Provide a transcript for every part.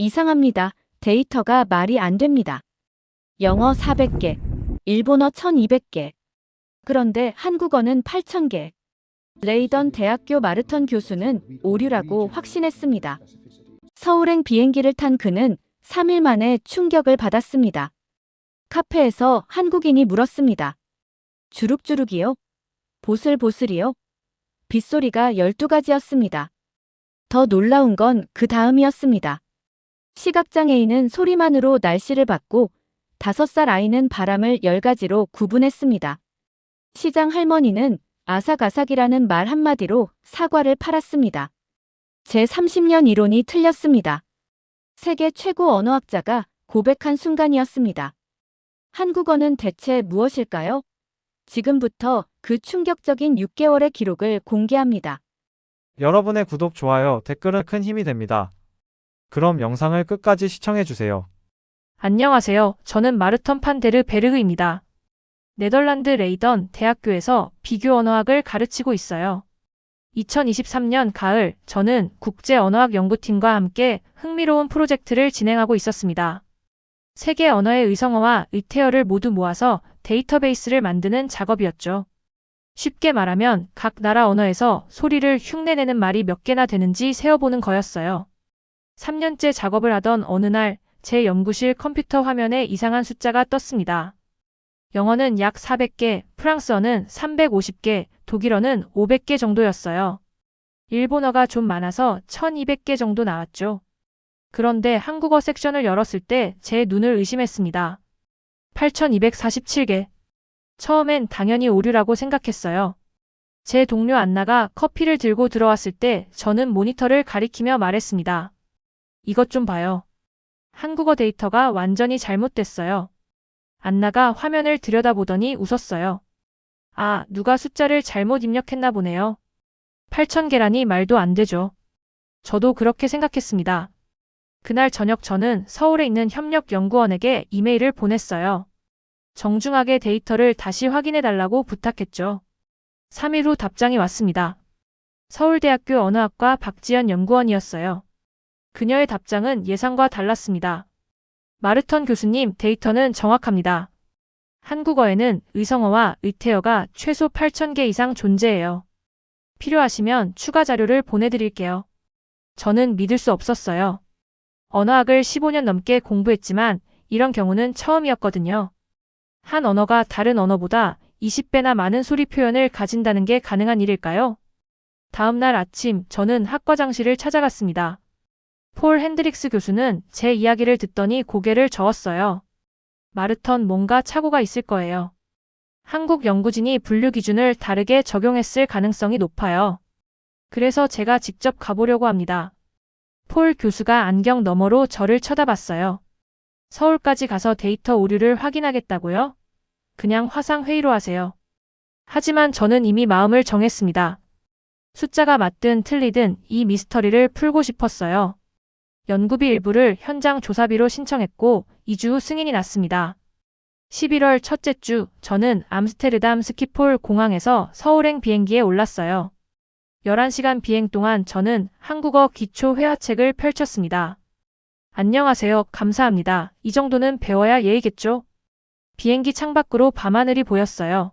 이상합니다. 데이터가 말이 안 됩니다. 영어 400개, 일본어 1200개. 그런데 한국어는 8000개. 레이던 대학교 마르턴 교수는 오류라고 확신했습니다. 서울행 비행기를 탄 그는 3일 만에 충격을 받았습니다. 카페에서 한국인이 물었습니다. 주룩주룩이요? 보슬보슬이요? 빗소리가 12가지였습니다. 더 놀라운 건 그 다음이었습니다. 시각장애인은 소리만으로 날씨를 봤고, 5살 아이는 바람을 10가지로 구분했습니다. 시장 할머니는 아삭아삭이라는 말 한마디로 사과를 팔았습니다. 제 30년 이론이 틀렸습니다. 세계 최고 언어학자가 고백한 순간이었습니다. 한국어는 대체 무엇일까요? 지금부터 그 충격적인 6개월의 기록을 공개합니다. 여러분의 구독, 좋아요, 댓글은 큰 힘이 됩니다. 그럼 영상을 끝까지 시청해주세요. 안녕하세요. 저는 마르턴 판데르 베르그입니다. 네덜란드 레이던 대학교에서 비교 언어학을 가르치고 있어요. 2023년 가을, 저는 국제 언어학 연구팀과 함께 흥미로운 프로젝트를 진행하고 있었습니다. 세계 언어의 의성어와 의태어를 모두 모아서 데이터베이스를 만드는 작업이었죠. 쉽게 말하면 각 나라 언어에서 소리를 흉내내는 말이 몇 개나 되는지 세어보는 거였어요. 3년째 작업을 하던 어느 날 제 연구실 컴퓨터 화면에 이상한 숫자가 떴습니다. 영어는 약 400개, 프랑스어는 350개, 독일어는 500개 정도였어요. 일본어가 좀 많아서 1200개 정도 나왔죠. 그런데 한국어 섹션을 열었을 때 제 눈을 의심했습니다. 8247개. 처음엔 당연히 오류라고 생각했어요. 제 동료 안나가 커피를 들고 들어왔을 때 저는 모니터를 가리키며 말했습니다. 이것 좀 봐요. 한국어 데이터가 완전히 잘못됐어요. 안나가 화면을 들여다보더니 웃었어요. 아, 누가 숫자를 잘못 입력했나 보네요. 8,000개라니 말도 안 되죠. 저도 그렇게 생각했습니다. 그날 저녁 저는 서울에 있는 협력연구원에게 이메일을 보냈어요. 정중하게 데이터를 다시 확인해 달라고 부탁했죠. 3일 후 답장이 왔습니다. 서울대학교 언어학과 박지연 연구원이었어요. 그녀의 답장은 예상과 달랐습니다. 마르턴 교수님 데이터는 정확합니다. 한국어에는 의성어와 의태어가 최소 8,000개 이상 존재해요. 필요하시면 추가 자료를 보내드릴게요. 저는 믿을 수 없었어요. 언어학을 15년 넘게 공부했지만 이런 경우는 처음이었거든요. 한 언어가 다른 언어보다 20배나 많은 소리 표현을 가진다는 게 가능한 일일까요? 다음 날 아침 저는 학과장실을 찾아갔습니다. 폴 핸드릭스 교수는 제 이야기를 듣더니 고개를 저었어요. 마르턴 뭔가 착오가 있을 거예요. 한국 연구진이 분류 기준을 다르게 적용했을 가능성이 높아요. 그래서 제가 직접 가보려고 합니다. 폴 교수가 안경 너머로 저를 쳐다봤어요. 서울까지 가서 데이터 오류를 확인하겠다고요? 그냥 화상 회의로 하세요. 하지만 저는 이미 마음을 정했습니다. 숫자가 맞든 틀리든 이 미스터리를 풀고 싶었어요. 연구비 일부를 현장 조사비로 신청했고 2주 후 승인이 났습니다. 11월 첫째 주 저는 암스테르담 스키폴 공항에서 서울행 비행기에 올랐어요. 11시간 비행 동안 저는 한국어 기초 회화책을 펼쳤습니다. 안녕하세요. 감사합니다. 이 정도는 배워야 예의겠죠? 비행기 창밖으로 밤하늘이 보였어요.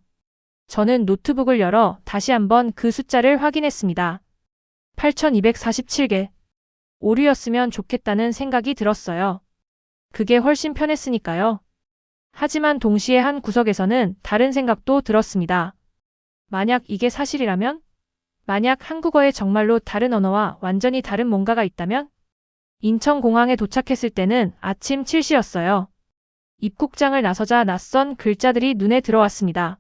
저는 노트북을 열어 다시 한번 그 숫자를 확인했습니다. 8247개. 오류였으면 좋겠다는 생각이 들었어요. 그게 훨씬 편했으니까요. 하지만 동시에 한 구석에서는 다른 생각도 들었습니다. 만약 이게 사실이라면? 만약 한국어에 정말로 다른 언어와 완전히 다른 뭔가가 있다면? 인천공항에 도착했을 때는 아침 7시였어요. 입국장을 나서자 낯선 글자들이 눈에 들어왔습니다.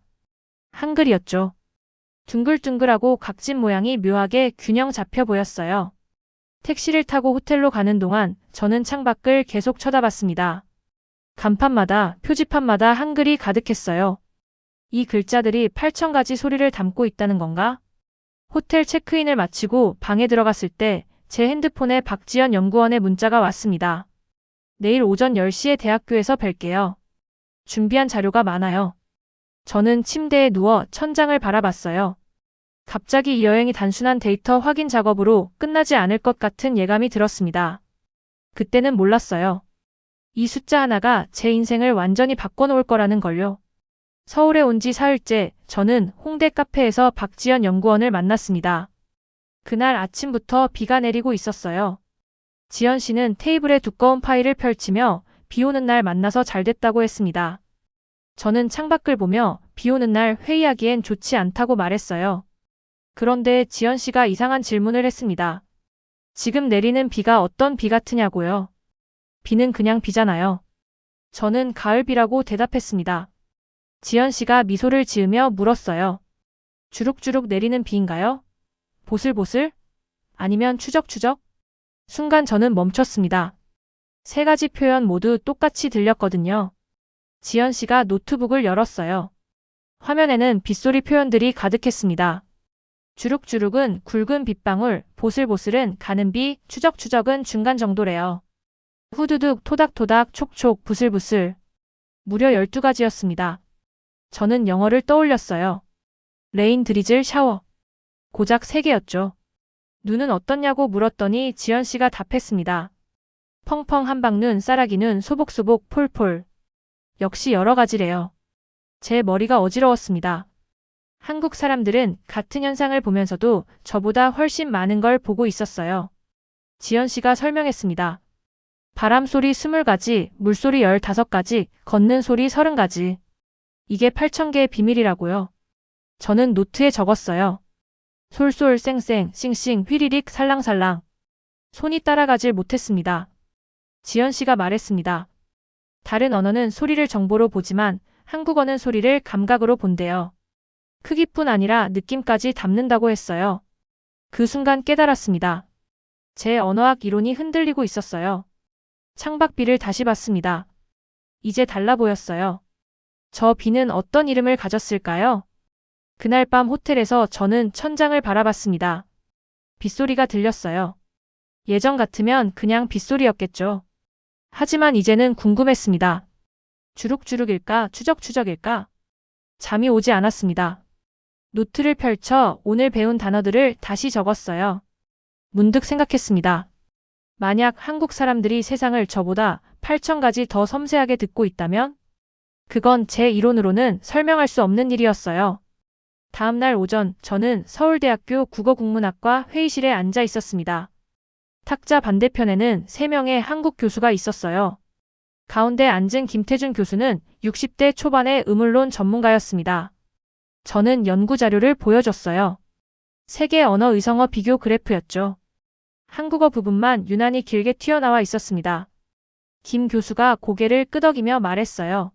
한글이었죠. 둥글둥글하고 각진 모양이 묘하게 균형 잡혀 보였어요. 택시를 타고 호텔로 가는 동안 저는 창밖을 계속 쳐다봤습니다. 간판마다, 표지판마다 한글이 가득했어요. 이 글자들이 8,000가지 소리를 담고 있다는 건가? 호텔 체크인을 마치고 방에 들어갔을 때 제 핸드폰에 박지연 연구원의 문자가 왔습니다. 내일 오전 10시에 대학교에서 뵐게요. 준비한 자료가 많아요. 저는 침대에 누워 천장을 바라봤어요. 갑자기 이 여행이 단순한 데이터 확인 작업으로 끝나지 않을 것 같은 예감이 들었습니다. 그때는 몰랐어요. 이 숫자 하나가 제 인생을 완전히 바꿔놓을 거라는 걸요. 서울에 온 지 사흘째 저는 홍대 카페에서 박지연 연구원을 만났습니다. 그날 아침부터 비가 내리고 있었어요. 지연 씨는 테이블에 두꺼운 파일을 펼치며 비 오는 날 만나서 잘 됐다고 했습니다. 저는 창밖을 보며 비 오는 날 회의하기엔 좋지 않다고 말했어요. 그런데 지연 씨가 이상한 질문을 했습니다. 지금 내리는 비가 어떤 비 같으냐고요? 비는 그냥 비잖아요. 저는 가을비라고 대답했습니다. 지연 씨가 미소를 지으며 물었어요. 주룩주룩 내리는 비인가요? 보슬보슬? 아니면 추적추적? 순간 저는 멈췄습니다. 세 가지 표현 모두 똑같이 들렸거든요. 지연 씨가 노트북을 열었어요. 화면에는 빗소리 표현들이 가득했습니다. 주룩주룩은 굵은 빗방울, 보슬보슬은 가는 비, 추적추적은 중간 정도래요. 후두둑, 토닥토닥, 촉촉, 부슬부슬. 무려 12가지였습니다. 저는 영어를 떠올렸어요. 레인 드리즐 샤워. 고작 3개였죠. 눈은 어떻냐고 물었더니 지연 씨가 답했습니다. 펑펑 한방눈, 쌀아기눈, 소복소복, 폴폴. 역시 여러 가지래요. 제 머리가 어지러웠습니다. 한국 사람들은 같은 현상을 보면서도 저보다 훨씬 많은 걸 보고 있었어요. 지연 씨가 설명했습니다. 바람 소리 20가지, 물소리 15가지, 걷는 소리 30가지. 이게 8,000개의 비밀이라고요. 저는 노트에 적었어요. 솔솔 쌩쌩, 싱싱, 휘리릭, 살랑살랑. 손이 따라가질 못했습니다. 지연 씨가 말했습니다. 다른 언어는 소리를 정보로 보지만 한국어는 소리를 감각으로 본대요. 크기뿐 아니라 느낌까지 담는다고 했어요. 그 순간 깨달았습니다. 제 언어학 이론이 흔들리고 있었어요. 창밖비를 다시 봤습니다. 이제 달라 보였어요. 저 비는 어떤 이름을 가졌을까요? 그날 밤 호텔에서 저는 천장을 바라봤습니다. 빗소리가 들렸어요. 예전 같으면 그냥 빗소리였겠죠. 하지만 이제는 궁금했습니다. 주룩주룩일까, 추적추적일까? 잠이 오지 않았습니다. 노트를 펼쳐 오늘 배운 단어들을 다시 적었어요. 문득 생각했습니다. 만약 한국 사람들이 세상을 저보다 8천가지 더 섬세하게 듣고 있다면? 그건 제 이론으로는 설명할 수 없는 일이었어요. 다음 날 오전 저는 서울대학교 국어국문학과 회의실에 앉아 있었습니다. 탁자 반대편에는 3명의 한국 교수가 있었어요. 가운데 앉은 김태준 교수는 60대 초반의 의물론 전문가였습니다. 저는 연구 자료를 보여줬어요. 세계 언어 의성어 비교 그래프였죠. 한국어 부분만 유난히 길게 튀어나와 있었습니다. 김 교수가 고개를 끄덕이며 말했어요.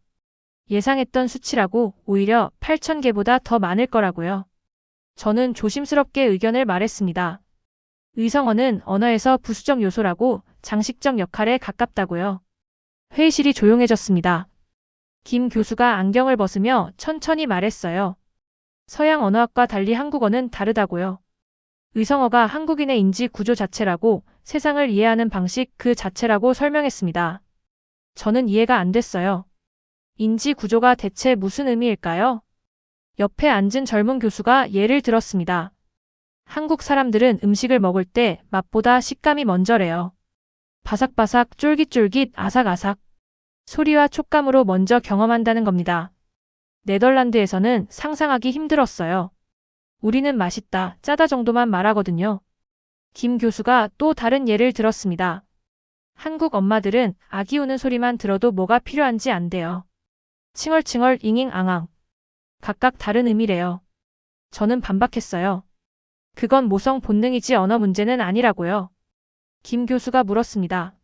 예상했던 수치라고 오히려 8,000개보다 더 많을 거라고요. 저는 조심스럽게 의견을 말했습니다. 의성어는 언어에서 부수적 요소라고 장식적 역할에 가깝다고요. 회의실이 조용해졌습니다. 김 교수가 안경을 벗으며 천천히 말했어요. 서양 언어학과 달리 한국어는 다르다고요. 의성어가 한국인의 인지 구조 자체라고 세상을 이해하는 방식 그 자체라고 설명했습니다. 저는 이해가 안 됐어요. 인지 구조가 대체 무슨 의미일까요? 옆에 앉은 젊은 교수가 예를 들었습니다. 한국 사람들은 음식을 먹을 때 맛보다 식감이 먼저래요. 바삭바삭, 쫄깃쫄깃, 아삭아삭. 소리와 촉감으로 먼저 경험한다는 겁니다. 네덜란드에서는 상상하기 힘들었어요. 우리는 맛있다, 짜다 정도만 말하거든요. 김 교수가 또 다른 예를 들었습니다. 한국 엄마들은 아기 우는 소리만 들어도 뭐가 필요한지 안돼요. 칭얼칭얼 잉잉 앙앙. 각각 다른 의미래요. 저는 반박했어요. 그건 모성 본능이지 언어 문제는 아니라고요. 김 교수가 물었습니다.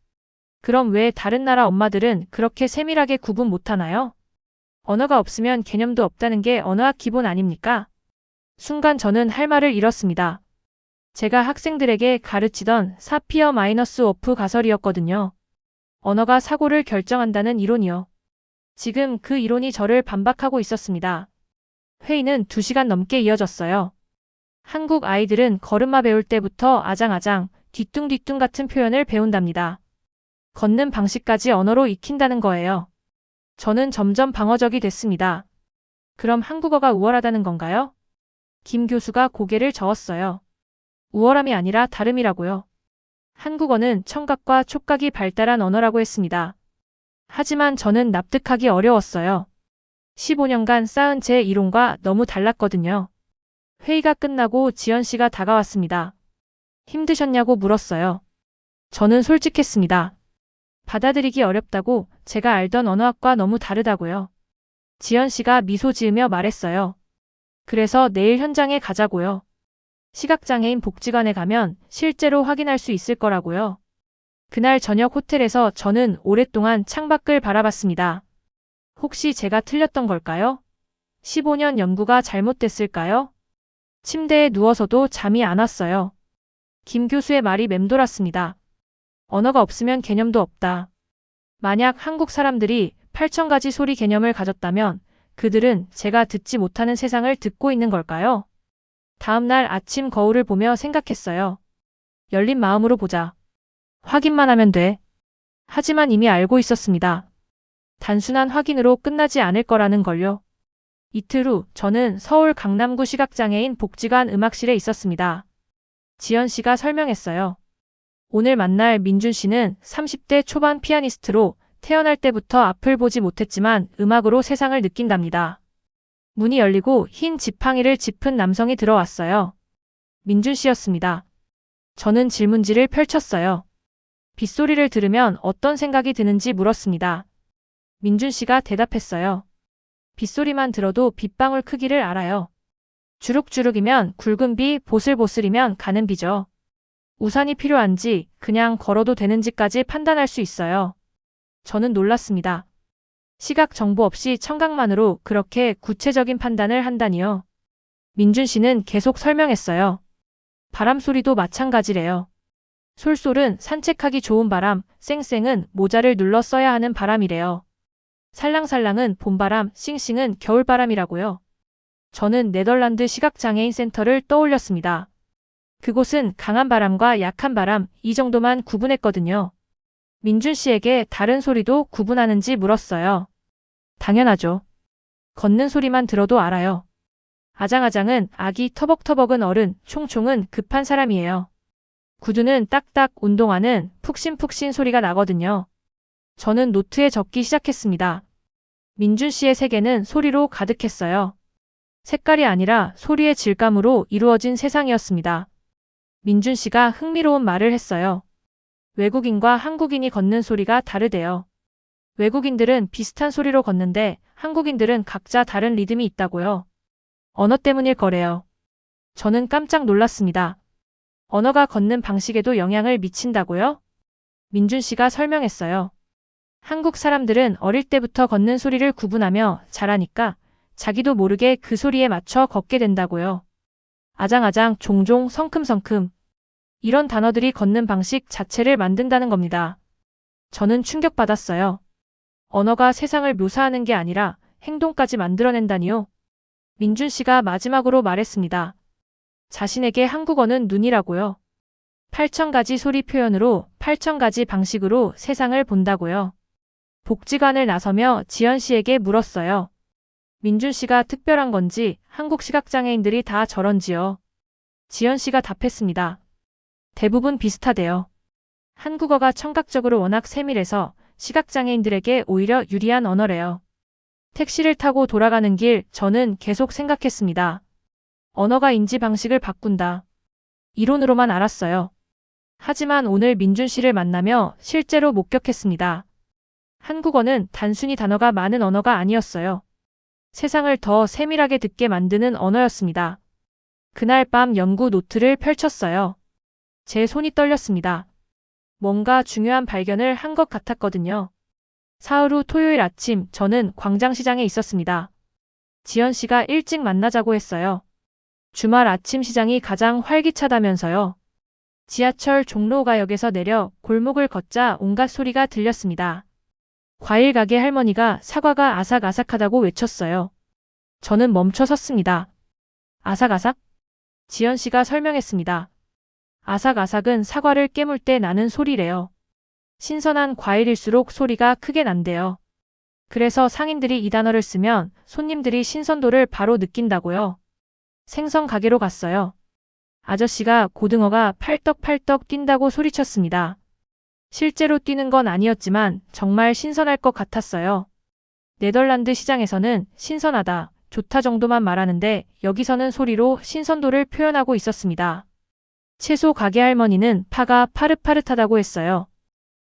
그럼 왜 다른 나라 엄마들은 그렇게 세밀하게 구분 못하나요? 언어가 없으면 개념도 없다는 게 언어학 기본 아닙니까? 순간 저는 할 말을 잃었습니다. 제가 학생들에게 가르치던 사피어 마이너스 오프 가설이었거든요. 언어가 사고를 결정한다는 이론이요. 지금 그 이론이 저를 반박하고 있었습니다. 회의는 2시간 넘게 이어졌어요. 한국 아이들은 걸음마 배울 때부터 아장아장, 뒤뚱뒤뚱 같은 표현을 배운답니다. 걷는 방식까지 언어로 익힌다는 거예요. 저는 점점 방어적이 됐습니다. 그럼 한국어가 우월하다는 건가요? 김 교수가 고개를 저었어요. 우월함이 아니라 다름이라고요. 한국어는 청각과 촉각이 발달한 언어라고 했습니다. 하지만 저는 납득하기 어려웠어요. 15년간 쌓은 제 이론과 너무 달랐거든요. 회의가 끝나고 지연 씨가 다가왔습니다. 힘드셨냐고 물었어요. 저는 솔직했습니다. 받아들이기 어렵다고 제가 알던 언어학과 너무 다르다고요. 지연 씨가 미소 지으며 말했어요. 그래서 내일 현장에 가자고요. 시각장애인 복지관에 가면 실제로 확인할 수 있을 거라고요. 그날 저녁 호텔에서 저는 오랫동안 창밖을 바라봤습니다. 혹시 제가 틀렸던 걸까요? 15년 연구가 잘못됐을까요? 침대에 누워서도 잠이 안 왔어요. 김 교수의 말이 맴돌았습니다. 언어가 없으면 개념도 없다. 만약 한국 사람들이 8천가지 소리 개념을 가졌다면 그들은 제가 듣지 못하는 세상을 듣고 있는 걸까요? 다음 날 아침 거울을 보며 생각했어요. 열린 마음으로 보자. 확인만 하면 돼. 하지만 이미 알고 있었습니다. 단순한 확인으로 끝나지 않을 거라는 걸요. 이틀 후 저는 서울 강남구 시각장애인 복지관 음악실에 있었습니다. 지연 씨가 설명했어요. 오늘 만날 민준 씨는 30대 초반 피아니스트로 태어날 때부터 앞을 보지 못했지만 음악으로 세상을 느낀답니다. 문이 열리고 흰 지팡이를 짚은 남성이 들어왔어요. 민준 씨였습니다. 저는 질문지를 펼쳤어요. 빗소리를 들으면 어떤 생각이 드는지 물었습니다. 민준 씨가 대답했어요. 빗소리만 들어도 빗방울 크기를 알아요. 주룩주룩이면 굵은 비, 보슬보슬이면 가는 비죠. 우산이 필요한지 그냥 걸어도 되는지까지 판단할 수 있어요. 저는 놀랐습니다. 시각 정보 없이 청각만으로 그렇게 구체적인 판단을 한다니요. 민준 씨는 계속 설명했어요. 바람 소리도 마찬가지래요. 솔솔은 산책하기 좋은 바람, 쌩쌩은 모자를 눌러 써야 하는 바람이래요. 살랑살랑은 봄바람, 싱싱은 겨울바람이라고요. 저는 네덜란드 시각장애인 센터를 떠올렸습니다. 그곳은 강한 바람과 약한 바람, 이 정도만 구분했거든요. 민준 씨에게 다른 소리도 구분하는지 물었어요. 당연하죠. 걷는 소리만 들어도 알아요. 아장아장은 아기 터벅터벅은 어른, 총총은 급한 사람이에요. 구두는 딱딱, 운동화는 푹신푹신 소리가 나거든요. 저는 노트에 적기 시작했습니다. 민준 씨의 세계는 소리로 가득했어요. 색깔이 아니라 소리의 질감으로 이루어진 세상이었습니다. 민준 씨가 흥미로운 말을 했어요. 외국인과 한국인이 걷는 소리가 다르대요. 외국인들은 비슷한 소리로 걷는데 한국인들은 각자 다른 리듬이 있다고요. 언어 때문일 거래요. 저는 깜짝 놀랐습니다. 언어가 걷는 방식에도 영향을 미친다고요? 민준 씨가 설명했어요. 한국 사람들은 어릴 때부터 걷는 소리를 구분하며 자라니까 자기도 모르게 그 소리에 맞춰 걷게 된다고요. 아장아장, 종종, 성큼성큼. 이런 단어들이 걷는 방식 자체를 만든다는 겁니다. 저는 충격받았어요. 언어가 세상을 묘사하는 게 아니라 행동까지 만들어낸다니요. 민준 씨가 마지막으로 말했습니다. 자신에게 한국어는 눈이라고요. 8천가지 소리 표현으로 8천가지 방식으로 세상을 본다고요. 복지관을 나서며 지연 씨에게 물었어요. 민준 씨가 특별한 건지 한국 시각장애인들이 다 저런지요. 지연 씨가 답했습니다. 대부분 비슷하대요. 한국어가 청각적으로 워낙 세밀해서 시각장애인들에게 오히려 유리한 언어래요. 택시를 타고 돌아가는 길 저는 계속 생각했습니다. 언어가 인지 방식을 바꾼다. 이론으로만 알았어요. 하지만 오늘 민준 씨를 만나며 실제로 목격했습니다. 한국어는 단순히 단어가 많은 언어가 아니었어요. 세상을 더 세밀하게 듣게 만드는 언어였습니다. 그날 밤 연구 노트를 펼쳤어요. 제 손이 떨렸습니다. 뭔가 중요한 발견을 한 것 같았거든요. 사흘 후 토요일 아침 저는 광장시장에 있었습니다. 지연 씨가 일찍 만나자고 했어요. 주말 아침 시장이 가장 활기차다면서요. 지하철 종로가역에서 내려 골목을 걷자 온갖 소리가 들렸습니다. 과일 가게 할머니가 사과가 아삭아삭하다고 외쳤어요. 저는 멈춰 섰습니다. 아삭아삭? 지연 씨가 설명했습니다. 아삭아삭은 사과를 깨물 때 나는 소리래요. 신선한 과일일수록 소리가 크게 난대요. 그래서 상인들이 이 단어를 쓰면 손님들이 신선도를 바로 느낀다고요. 생선 가게로 갔어요. 아저씨가 고등어가 팔떡팔떡 뛴다고 소리쳤습니다. 실제로 뛰는 건 아니었지만 정말 신선할 것 같았어요. 네덜란드 시장에서는 신선하다, 좋다 정도만 말하는데 여기서는 소리로 신선도를 표현하고 있었습니다. 채소 가게 할머니는 파가 파릇파릇하다고 했어요.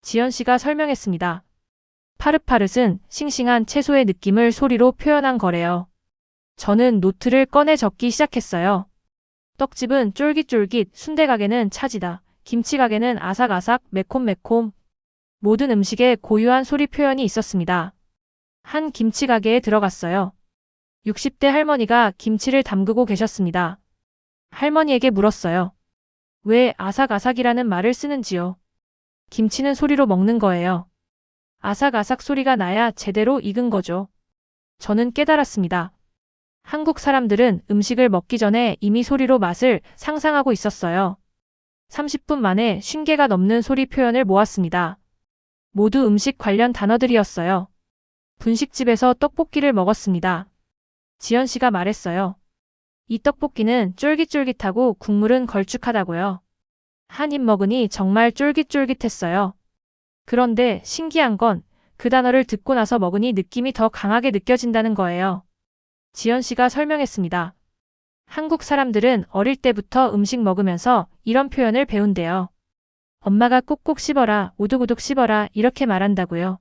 지연 씨가 설명했습니다. 파릇파릇은 싱싱한 채소의 느낌을 소리로 표현한 거래요. 저는 노트를 꺼내 적기 시작했어요. 떡집은 쫄깃쫄깃, 순대 가게는 차지다, 김치 가게는 아삭아삭, 매콤매콤. 모든 음식에 고유한 소리 표현이 있었습니다. 한 김치 가게에 들어갔어요. 60대 할머니가 김치를 담그고 계셨습니다. 할머니에게 물었어요. 왜 아삭아삭이라는 말을 쓰는지요? 김치는 소리로 먹는 거예요. 아삭아삭 소리가 나야 제대로 익은 거죠. 저는 깨달았습니다. 한국 사람들은 음식을 먹기 전에 이미 소리로 맛을 상상하고 있었어요. 30분 만에 50개가 넘는 소리 표현을 모았습니다. 모두 음식 관련 단어들이었어요. 분식집에서 떡볶이를 먹었습니다. 지연 씨가 말했어요. 이 떡볶이는 쫄깃쫄깃하고 국물은 걸쭉하다고요. 한 입 먹으니 정말 쫄깃쫄깃했어요. 그런데 신기한 건 그 단어를 듣고 나서 먹으니 느낌이 더 강하게 느껴진다는 거예요. 지연 씨가 설명했습니다. 한국 사람들은 어릴 때부터 음식 먹으면서 이런 표현을 배운대요. 엄마가 꼭꼭 씹어라, 우두구둑 씹어라 이렇게 말한다고요.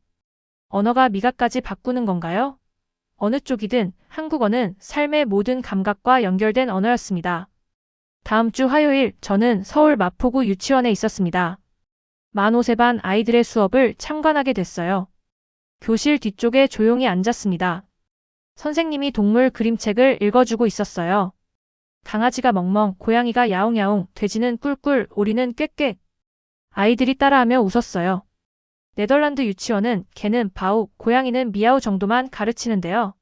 언어가 미각까지 바꾸는 건가요? 어느 쪽이든 한국어는 삶의 모든 감각과 연결된 언어였습니다. 다음 주 화요일 저는 서울 마포구 유치원에 있었습니다. 만 5세 반 아이들의 수업을 참관하게 됐어요. 교실 뒤쪽에 조용히 앉았습니다. 선생님이 동물 그림책을 읽어주고 있었어요. 강아지가 멍멍, 고양이가 야옹야옹, 돼지는 꿀꿀, 오리는 꾀꾀. 아이들이 따라하며 웃었어요. 네덜란드 유치원은 개는 바우, 고양이는 미야우 정도만 가르치는데요.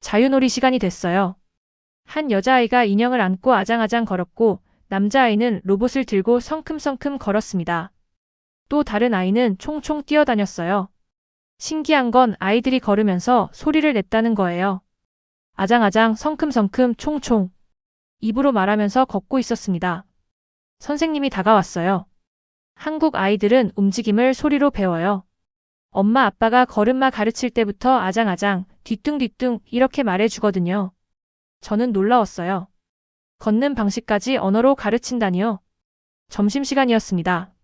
자유놀이 시간이 됐어요. 한 여자아이가 인형을 안고 아장아장 걸었고 남자아이는 로봇을 들고 성큼성큼 걸었습니다. 또 다른 아이는 총총 뛰어다녔어요. 신기한 건 아이들이 걸으면서 소리를 냈다는 거예요. 아장아장 성큼성큼 총총. 입으로 말하면서 걷고 있었습니다. 선생님이 다가왔어요. 한국 아이들은 움직임을 소리로 배워요. 엄마 아빠가 걸음마 가르칠 때부터 아장아장, 뒤뚱뒤뚱 이렇게 말해주거든요. 저는 놀라웠어요. 걷는 방식까지 언어로 가르친다니요. 점심시간이었습니다.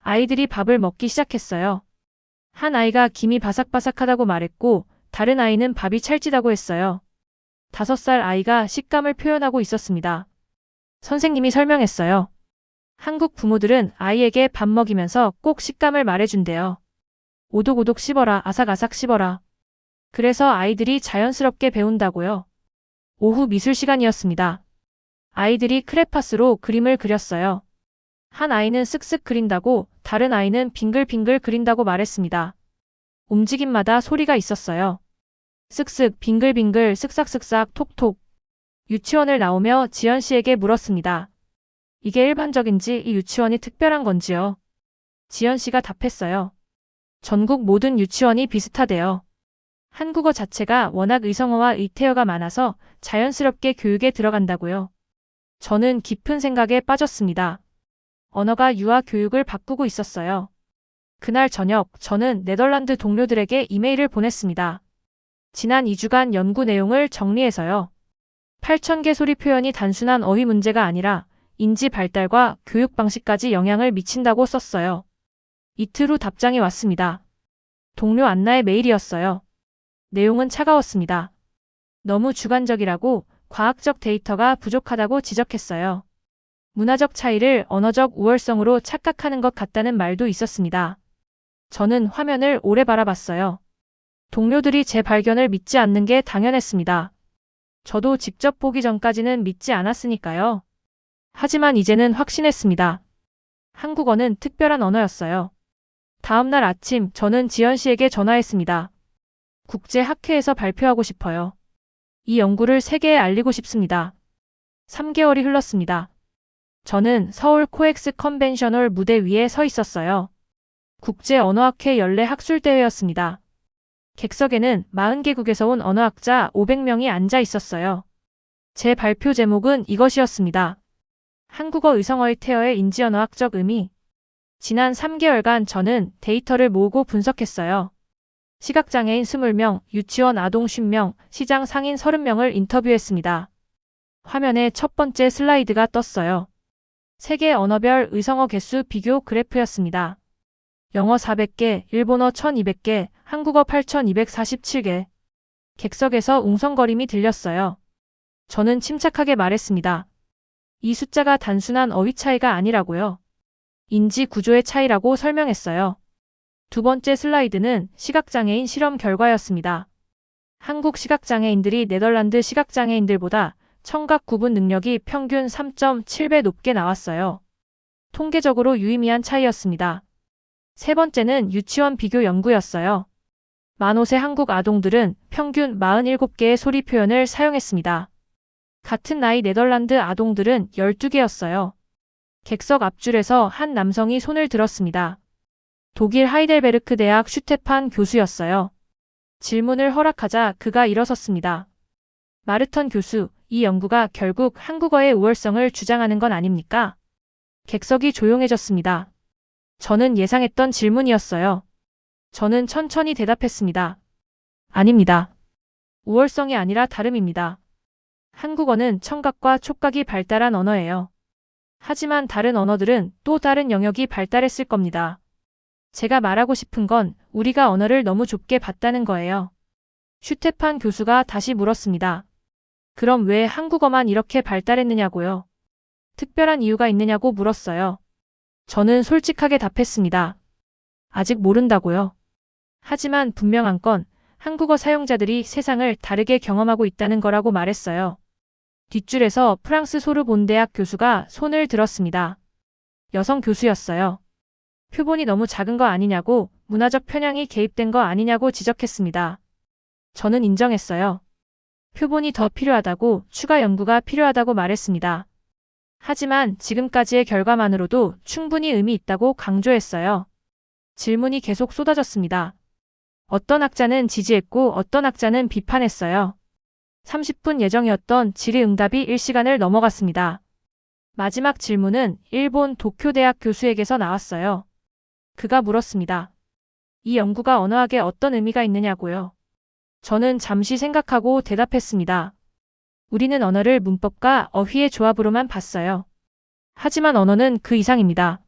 아이들이 밥을 먹기 시작했어요. 한 아이가 김이 바삭바삭하다고 말했고, 다른 아이는 밥이 찰지다고 했어요. 다섯 살 아이가 식감을 표현하고 있었습니다. 선생님이 설명했어요. 한국 부모들은 아이에게 밥 먹이면서 꼭 식감을 말해준대요. 오독오독 씹어라, 아삭아삭 씹어라. 그래서 아이들이 자연스럽게 배운다고요. 오후 미술 시간이었습니다. 아이들이 크레파스로 그림을 그렸어요. 한 아이는 쓱쓱 그린다고 다른 아이는 빙글빙글 그린다고 말했습니다. 움직임마다 소리가 있었어요. 쓱쓱, 빙글빙글, 쓱싹쓱싹, 톡톡. 유치원을 나오며 지연 씨에게 물었습니다. 이게 일반적인지 이 유치원이 특별한 건지요? 지연 씨가 답했어요. 전국 모든 유치원이 비슷하대요. 한국어 자체가 워낙 의성어와 의태어가 많아서 자연스럽게 교육에 들어간다고요. 저는 깊은 생각에 빠졌습니다. 언어가 유아 교육을 바꾸고 있었어요. 그날 저녁 저는 네덜란드 동료들에게 이메일을 보냈습니다. 지난 2주간 연구 내용을 정리해서요. 8,000개 소리 표현이 단순한 어휘 문제가 아니라 인지 발달과 교육 방식까지 영향을 미친다고 썼어요. 이틀 후 답장이 왔습니다. 동료 안나의 메일이었어요. 내용은 차가웠습니다. 너무 주관적이라고 과학적 데이터가 부족하다고 지적했어요. 문화적 차이를 언어적 우월성으로 착각하는 것 같다는 말도 있었습니다. 저는 화면을 오래 바라봤어요. 동료들이 제 발견을 믿지 않는 게 당연했습니다. 저도 직접 보기 전까지는 믿지 않았으니까요. 하지만 이제는 확신했습니다. 한국어는 특별한 언어였어요. 다음 날 아침 저는 지연 씨에게 전화했습니다. 국제 학회에서 발표하고 싶어요. 이 연구를 세계에 알리고 싶습니다. 3개월이 흘렀습니다. 저는 서울 코엑스 컨벤셔널 무대 위에 서 있었어요. 국제 언어학회 연례 학술대회였습니다. 객석에는 40개국에서 온 언어학자 500명이 앉아 있었어요. 제 발표 제목은 이것이었습니다. 한국어 의성어의 태어의 인지언어학적 의미. 지난 3개월간 저는 데이터를 모으고 분석했어요. 시각장애인 20명, 유치원 아동 50명, 시장 상인 30명을 인터뷰했습니다. 화면에 첫 번째 슬라이드가 떴어요. 세계 언어별 의성어 개수 비교 그래프였습니다. 영어 400개, 일본어 1200개, 한국어 8247개. 객석에서 웅성거림이 들렸어요. 저는 침착하게 말했습니다. 이 숫자가 단순한 어휘 차이가 아니라고요. 인지 구조의 차이라고 설명했어요. 두 번째 슬라이드는 시각장애인 실험 결과였습니다. 한국 시각장애인들이 네덜란드 시각장애인들보다 청각 구분 능력이 평균 3.7배 높게 나왔어요. 통계적으로 유의미한 차이였습니다. 세 번째는 유치원 비교 연구였어요. 만 5세 한국 아동들은 평균 47개의 소리 표현을 사용했습니다. 같은 나이 네덜란드 아동들은 12개였어요. 객석 앞줄에서 한 남성이 손을 들었습니다. 독일 하이델베르크 대학 슈테판 교수였어요. 질문을 허락하자 그가 일어섰습니다. 마르턴 교수, 이 연구가 결국 한국어의 우월성을 주장하는 건 아닙니까? 객석이 조용해졌습니다. 저는 예상했던 질문이었어요. 저는 천천히 대답했습니다. 아닙니다. 우월성이 아니라 다름입니다. 한국어는 청각과 촉각이 발달한 언어예요. 하지만 다른 언어들은 또 다른 영역이 발달했을 겁니다. 제가 말하고 싶은 건 우리가 언어를 너무 좁게 봤다는 거예요. 슈테판 교수가 다시 물었습니다. 그럼 왜 한국어만 이렇게 발달했느냐고요? 특별한 이유가 있느냐고 물었어요. 저는 솔직하게 답했습니다. 아직 모른다고요. 하지만 분명한 건 한국어 사용자들이 세상을 다르게 경험하고 있다는 거라고 말했어요. 뒷줄에서 프랑스 소르본 대학 교수가 손을 들었습니다. 여성 교수였어요. 표본이 너무 작은 거 아니냐고 문화적 편향이 개입된 거 아니냐고 지적했습니다. 저는 인정했어요. 표본이 더 필요하다고 추가 연구가 필요하다고 말했습니다. 하지만 지금까지의 결과만으로도 충분히 의미 있다고 강조했어요. 질문이 계속 쏟아졌습니다. 어떤 학자는 지지했고 어떤 학자는 비판했어요. 30분 예정이었던 질의응답이 1시간을 넘어갔습니다. 마지막 질문은 일본 도쿄대학 교수에게서 나왔어요. 그가 물었습니다. 이 연구가 언어학에 어떤 의미가 있느냐고요. 저는 잠시 생각하고 대답했습니다. 우리는 언어를 문법과 어휘의 조합으로만 봤어요. 하지만 언어는 그 이상입니다.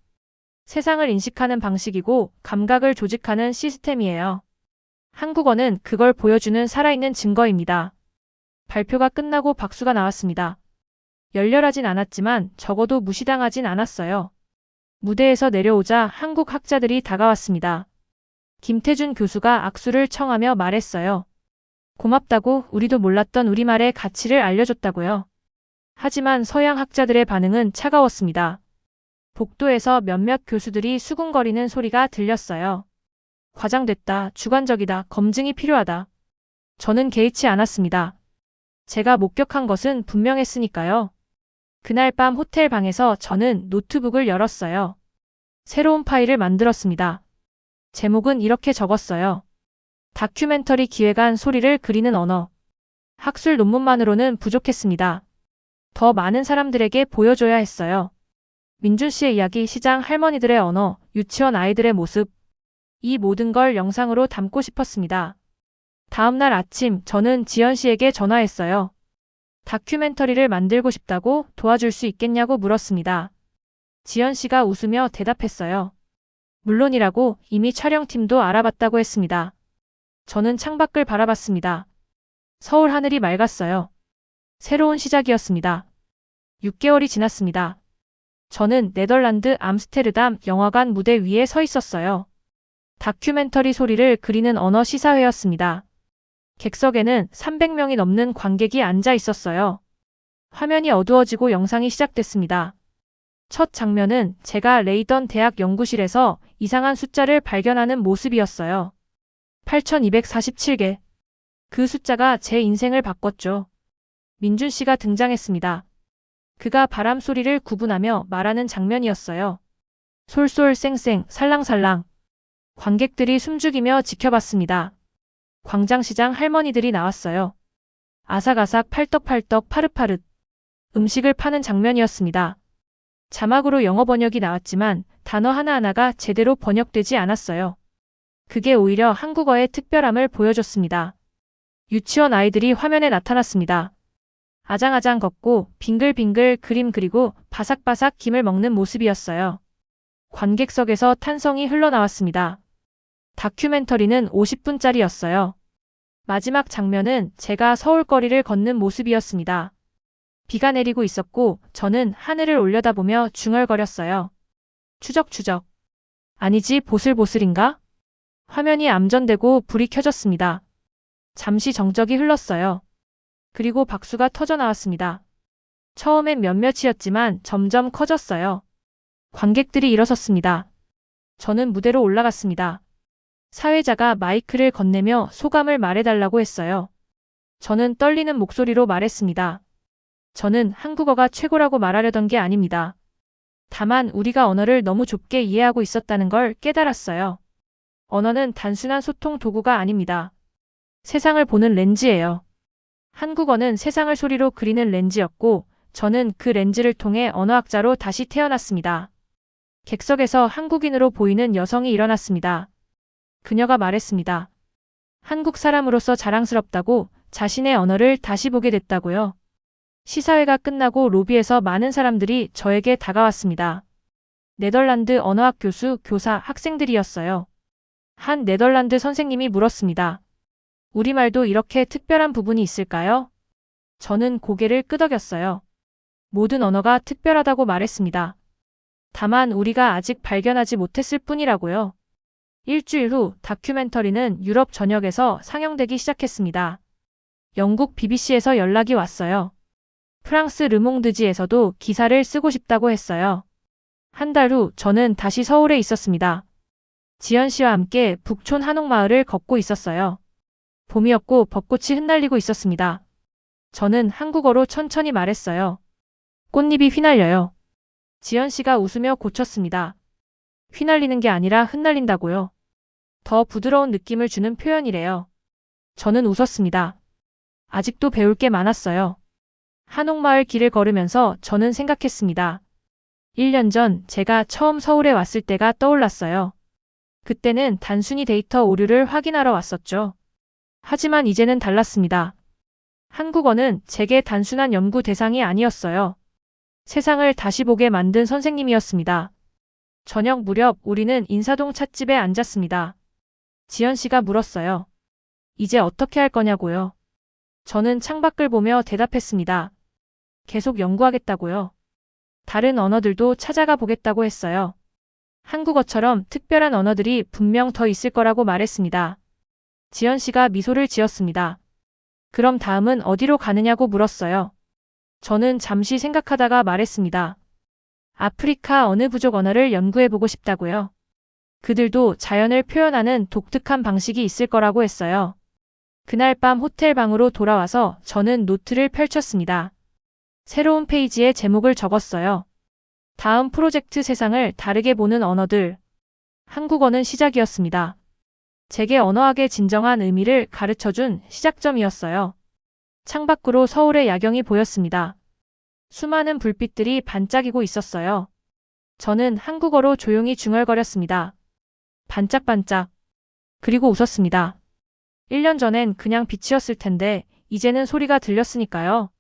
세상을 인식하는 방식이고 감각을 조직하는 시스템이에요. 한국어는 그걸 보여주는 살아있는 증거입니다. 발표가 끝나고 박수가 나왔습니다. 열렬하진 않았지만 적어도 무시당하진 않았어요. 무대에서 내려오자 한국 학자들이 다가왔습니다. 김태준 교수가 악수를 청하며 말했어요. 고맙다고 우리도 몰랐던 우리말의 가치를 알려줬다고요. 하지만 서양 학자들의 반응은 차가웠습니다. 복도에서 몇몇 교수들이 수군거리는 소리가 들렸어요. 과장됐다, 주관적이다, 검증이 필요하다. 저는 개의치 않았습니다. 제가 목격한 것은 분명했으니까요. 그날 밤 호텔 방에서 저는 노트북을 열었어요. 새로운 파일을 만들었습니다. 제목은 이렇게 적었어요. 다큐멘터리 기획안 소리를 그리는 언어. 학술 논문만으로는 부족했습니다. 더 많은 사람들에게 보여줘야 했어요. 민준 씨의 이야기, 시장 할머니들의 언어, 유치원 아이들의 모습. 이 모든 걸 영상으로 담고 싶었습니다. 다음 날 아침 저는 지연 씨에게 전화했어요. 다큐멘터리를 만들고 싶다고 도와줄 수 있겠냐고 물었습니다. 지연 씨가 웃으며 대답했어요. 물론이라고 이미 촬영팀도 알아봤다고 했습니다. 저는 창밖을 바라봤습니다. 서울 하늘이 맑았어요. 새로운 시작이었습니다. 6개월이 지났습니다. 저는 네덜란드 암스테르담 영화관 무대 위에 서 있었어요. 다큐멘터리 소리를 그리는 언어 시사회였습니다. 객석에는 300명이 넘는 관객이 앉아 있었어요. 화면이 어두워지고 영상이 시작됐습니다. 첫 장면은 제가 레이던 대학 연구실에서 이상한 숫자를 발견하는 모습이었어요. 8247개. 그 숫자가 제 인생을 바꿨죠. 민준 씨가 등장했습니다. 그가 바람 소리를 구분하며 말하는 장면이었어요. 솔솔 쌩쌩 살랑살랑. 관객들이 숨죽이며 지켜봤습니다. 광장시장 할머니들이 나왔어요. 아삭아삭 팔떡팔떡 파릇파릇. 음식을 파는 장면이었습니다. 자막으로 영어 번역이 나왔지만 단어 하나하나가 제대로 번역되지 않았어요. 그게 오히려 한국어의 특별함을 보여줬습니다. 유치원 아이들이 화면에 나타났습니다. 아장아장 걷고 빙글빙글 그림 그리고 바삭바삭 김을 먹는 모습이었어요. 관객석에서 탄성이 흘러나왔습니다. 다큐멘터리는 50분짜리였어요. 마지막 장면은 제가 서울거리를 걷는 모습이었습니다. 비가 내리고 있었고 저는 하늘을 올려다보며 중얼거렸어요. 추적추적. 아니지 보슬보슬인가? 화면이 암전되고 불이 켜졌습니다. 잠시 정적이 흘렀어요. 그리고 박수가 터져 나왔습니다. 처음엔 몇몇이었지만 점점 커졌어요. 관객들이 일어섰습니다. 저는 무대로 올라갔습니다. 사회자가 마이크를 건네며 소감을 말해달라고 했어요. 저는 떨리는 목소리로 말했습니다. 저는 한국어가 최고라고 말하려던 게 아닙니다. 다만 우리가 언어를 너무 좁게 이해하고 있었다는 걸 깨달았어요. 언어는 단순한 소통 도구가 아닙니다. 세상을 보는 렌즈예요. 한국어는 세상을 소리로 그리는 렌즈였고, 저는 그 렌즈를 통해 언어학자로 다시 태어났습니다. 객석에서 한국인으로 보이는 여성이 일어났습니다. 그녀가 말했습니다. 한국 사람으로서 자랑스럽다고 자신의 언어를 다시 보게 됐다고요. 시사회가 끝나고 로비에서 많은 사람들이 저에게 다가왔습니다. 네덜란드 언어학 교수, 교사, 학생들이었어요. 한 네덜란드 선생님이 물었습니다. 우리말도 이렇게 특별한 부분이 있을까요? 저는 고개를 끄덕였어요. 모든 언어가 특별하다고 말했습니다. 다만 우리가 아직 발견하지 못했을 뿐이라고요. 일주일 후 다큐멘터리는 유럽 전역에서 상영되기 시작했습니다. 영국 BBC에서 연락이 왔어요. 프랑스 르몽드지에서도 기사를 쓰고 싶다고 했어요. 한 달 후 저는 다시 서울에 있었습니다. 지연 씨와 함께 북촌 한옥마을을 걷고 있었어요. 봄이었고 벚꽃이 흩날리고 있었습니다. 저는 한국어로 천천히 말했어요. 꽃잎이 휘날려요. 지연 씨가 웃으며 고쳤습니다. 휘날리는 게 아니라 흩날린다고요. 더 부드러운 느낌을 주는 표현이래요. 저는 웃었습니다. 아직도 배울 게 많았어요. 한옥마을 길을 걸으면서 저는 생각했습니다. 1년 전 제가 처음 서울에 왔을 때가 떠올랐어요. 그때는 단순히 데이터 오류를 확인하러 왔었죠. 하지만 이제는 달랐습니다. 한국어는 제게 단순한 연구 대상이 아니었어요. 세상을 다시 보게 만든 선생님이었습니다. 저녁 무렵 우리는 인사동 찻집에 앉았습니다. 지연 씨가 물었어요. 이제 어떻게 할 거냐고요. 저는 창밖을 보며 대답했습니다. 계속 연구하겠다고요. 다른 언어들도 찾아가 보겠다고 했어요. 한국어처럼 특별한 언어들이 분명 더 있을 거라고 말했습니다. 지연 씨가 미소를 지었습니다. 그럼 다음은 어디로 가느냐고 물었어요. 저는 잠시 생각하다가 말했습니다. 아프리카 어느 부족 언어를 연구해보고 싶다고요. 그들도 자연을 표현하는 독특한 방식이 있을 거라고 했어요. 그날 밤 호텔 방으로 돌아와서 저는 노트를 펼쳤습니다. 새로운 페이지에 제목을 적었어요. 다음 프로젝트 세상을 다르게 보는 언어들. 한국어는 시작이었습니다. 제게 언어학의 진정한 의미를 가르쳐준 시작점이었어요. 창밖으로 서울의 야경이 보였습니다. 수많은 불빛들이 반짝이고 있었어요. 저는 한국어로 조용히 중얼거렸습니다. 반짝반짝. 그리고 웃었습니다. 1년 전엔 그냥 빛이었을 텐데, 이제는 소리가 들렸으니까요.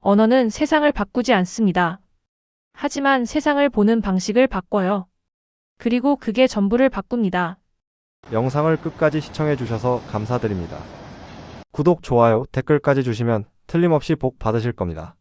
언어는 세상을 바꾸지 않습니다. 하지만 세상을 보는 방식을 바꿔요. 그리고 그게 전부를 바꿉니다. 영상을 끝까지 시청해 주셔서 감사드립니다. 구독, 좋아요, 댓글까지 주시면 틀림없이 복 받으실 겁니다.